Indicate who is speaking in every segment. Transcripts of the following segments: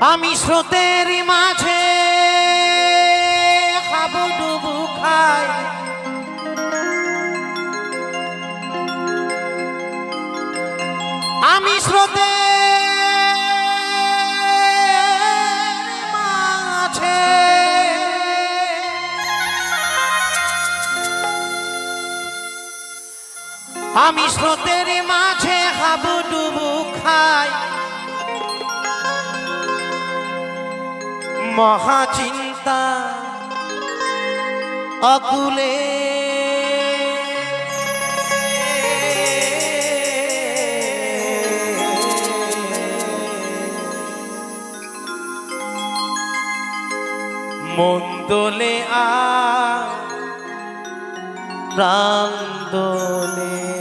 Speaker 1: আমি স্রোতের মাঝে হাবুডুবু খাই। আমি স্রোতের মাঝে আমি স্রোতের মাঝে হাবুডুবু খাই। মহাচিন্তা অকুলে। মন্দলে আ প্রাণ দোলে।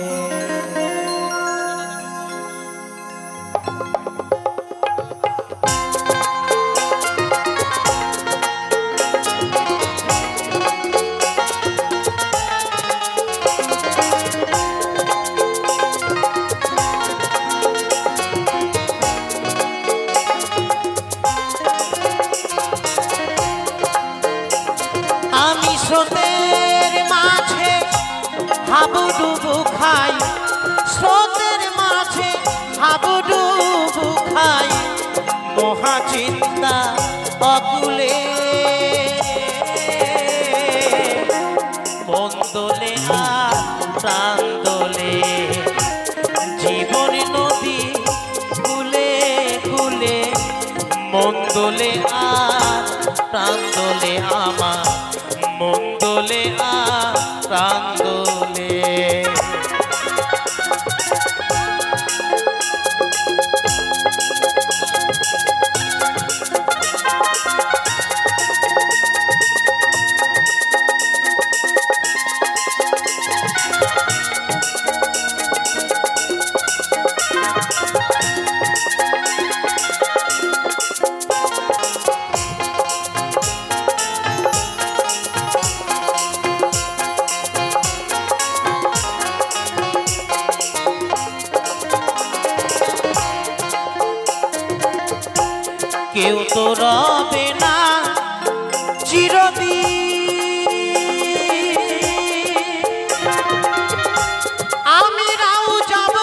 Speaker 1: মহাচিন্তা অকুলে বন্দলে আর প্রাণ জীবন নদী কুলে কুলে মন্দলে আর প্রাণ আমার। মন্দলে প্রাণ তো রবে না, চিরদিন। আমিরাও যাব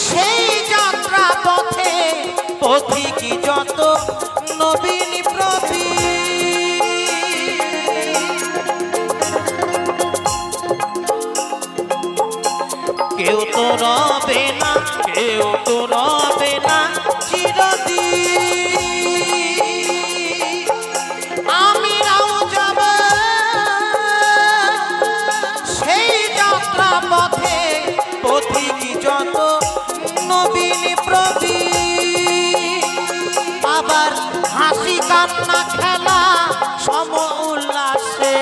Speaker 1: সেই যাত্রা পথে, পথিকি যত নবীন প্রবীণ কেউ তো রবে পথে যত নবীন প্রবীণ আবার হাসি কান্না খেলা সম উল্লাসে।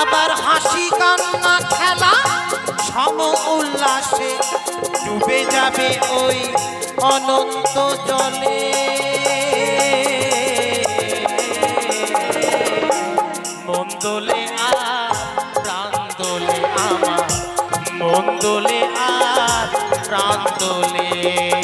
Speaker 1: আবার হাসি কান্না খেলা সম উল্লাসে। ডুবে যাবে ওই অনন্ত জলে। আর প্রাণ দোলে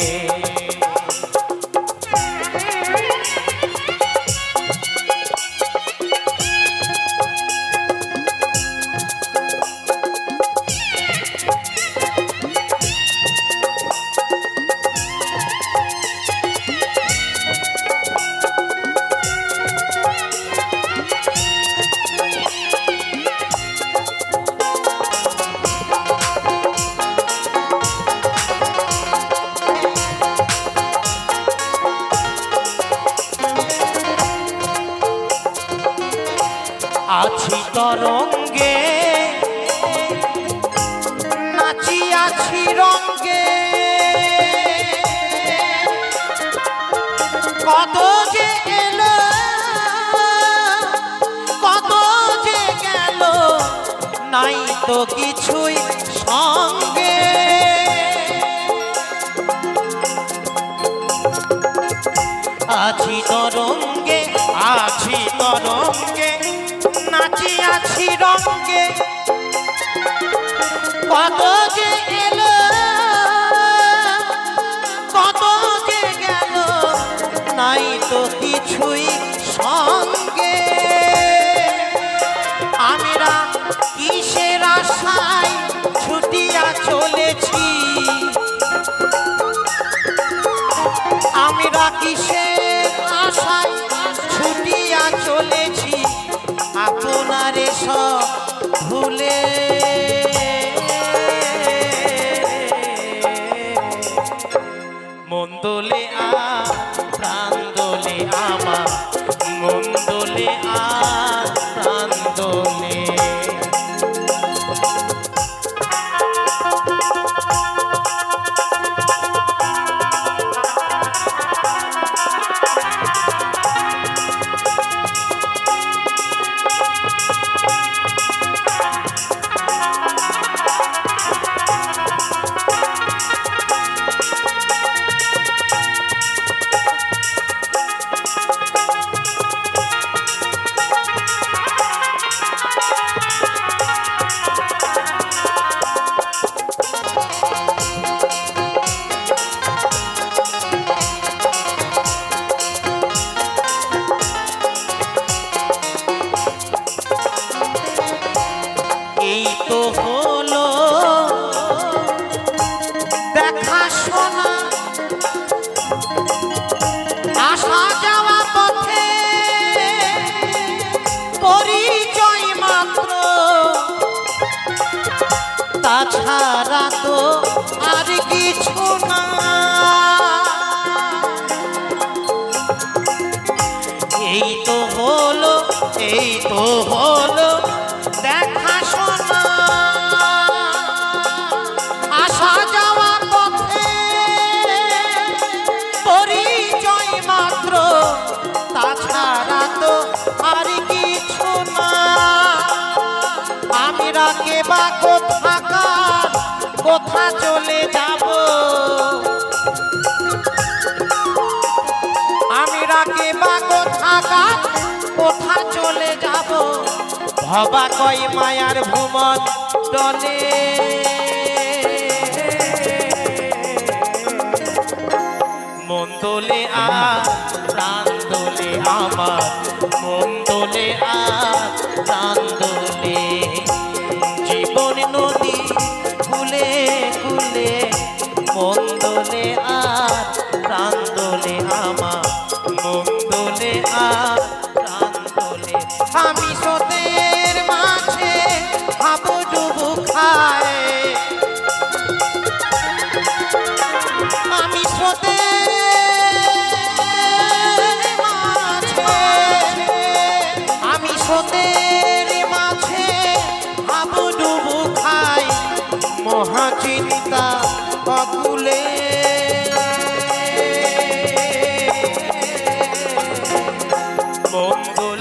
Speaker 1: আছি তরঙ্গে, নাচিয়াছি রঙ্গে। কত যে এলো, কত যে গেল, নাই তো কিছুই সঙ্গে। আছি তরঙ্গে আছি তরঙ্গে কিছুই সঙ্গে ফাঁকা চলে যাব? আমি রাখি বা কোথা চলে যাব? ভবা কই মায়ার ভ্রমণ টলে। আ প্রাণ আমার, মন আ